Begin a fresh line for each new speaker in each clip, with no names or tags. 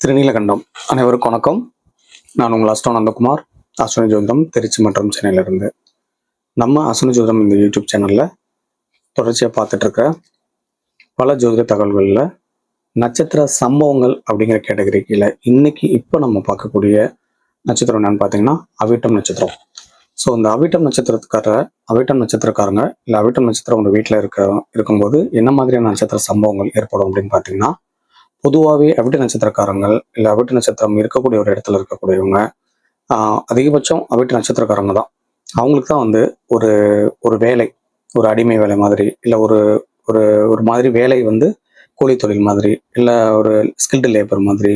திருநீலகண்டம். அனைவருக்கும் வணக்கம். நான் உங்கள் அஸ்டோ நந்தகுமார். அஸ்வினி ஜோதிடம் திருச்சி மற்றும் சென்னையிலிருந்து. நம்ம அஸ்வினி ஜோதிடம் இந்த யூடியூப் சேனலில் தொடர்ச்சியாக பார்த்துட்ருக்க பல ஜோதிட தகவல்களில் நட்சத்திர சம்பவங்கள் அப்படிங்கிற கேட்டகரி கீழே இன்னைக்கு இப்போ நம்ம பார்க்கக்கூடிய நட்சத்திரம் என்னன்னு பார்த்தீங்கன்னா அவிட்டம் நட்சத்திரம். ஸோ இந்த அவிட்டம் நட்சத்திரத்துக்கார அவிட்டம் நட்சத்திரக்காரங்க இல்லை அவிட்டம் நட்சத்திரம் உங்கள் வீட்டில் இருக்க இருக்கும்போது என்ன மாதிரியான நட்சத்திர சம்பவங்கள் ஏற்படும் அப்படின்னு பார்த்தீங்கன்னா பொதுவாகவே அவிட்ட நட்சத்திரக்காரங்கள் இல்லை அவிட்ட நட்சத்திரம் இருக்கக்கூடிய ஒரு இடத்துல இருக்கக்கூடியவங்க அதிகபட்சம் அவிட்ட நட்சத்திரக்காரங்க தான். அவங்களுக்கு தான் வந்து ஒரு ஒரு வேலை ஒரு அடிமை வேலை மாதிரி இல்லை ஒரு ஒரு ஒரு மாதிரி வேலை வந்து கூலி தொழில் மாதிரி இல்லை ஒரு ஸ்கில்டு லேபர் மாதிரி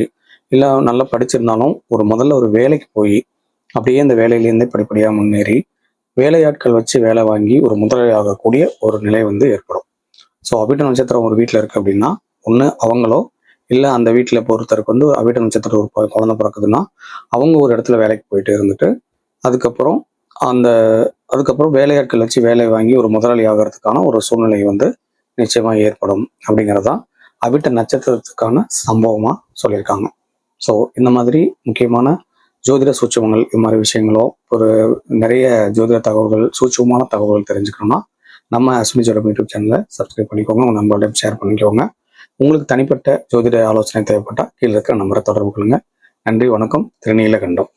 இல்லை நல்லா படிச்சிருந்தாலும் ஒரு முதல்ல ஒரு வேலைக்கு போய் அப்படியே அந்த வேலையிலேருந்தே படிப்படியாக முன்னேறி வேலையாட்கள் வச்சு வேலை வாங்கி ஒரு முதலாளியாகக்கூடிய ஒரு நிலை வந்து ஏற்படும். ஸோ அவிட்டு நட்சத்திரம் ஒரு வீட்டில் இருக்குது அப்படின்னா ஒன்று அவங்களோ இல்லை அந்த வீட்டில் இப்போ ஒருத்தருக்கு வந்து அவிட்ட நட்சத்திரம் ஒரு குழந்தை பிறக்குதுன்னா அவங்க ஒரு இடத்துல வேலைக்கு போயிட்டு இருந்துட்டு அதுக்கப்புறம் அந்த அதுக்கப்புறம் வேலையாட்கள் வச்சு வேலை வாங்கி ஒரு முதலாளி ஆகிறதுக்கான ஒரு சூழ்நிலை வந்து நிச்சயமாக ஏற்படும் அப்படிங்கிறது தான் அவிட்ட நட்சத்திரத்துக்கான சம்பவமாக சொல்லியிருக்காங்க. ஸோ இந்த மாதிரி முக்கியமான ஜோதிட சூட்சமங்கள் இது மாதிரி விஷயங்களோ ஒரு நிறைய ஜோதிட தகவல்கள் சூட்சமான தகவல்கள் தெரிஞ்சுக்கணும்னா நம்ம அஸ்மிஜோட யூடியூப் சேனலை சப்ஸ்கிரைப் பண்ணிக்கோங்க. உங்கள் நண்பர்களையும் ஷேர் பண்ணிக்கோங்க. உங்களுக்கு தனிப்பட்ட ஜோதிட ஆலோசனை தேவைப்பட்டால் கீழே இருக்கிற நம்பரை தொடர்பு கொள்ளுங்கள் நன்றி வணக்கம். திருநீலகண்டம்.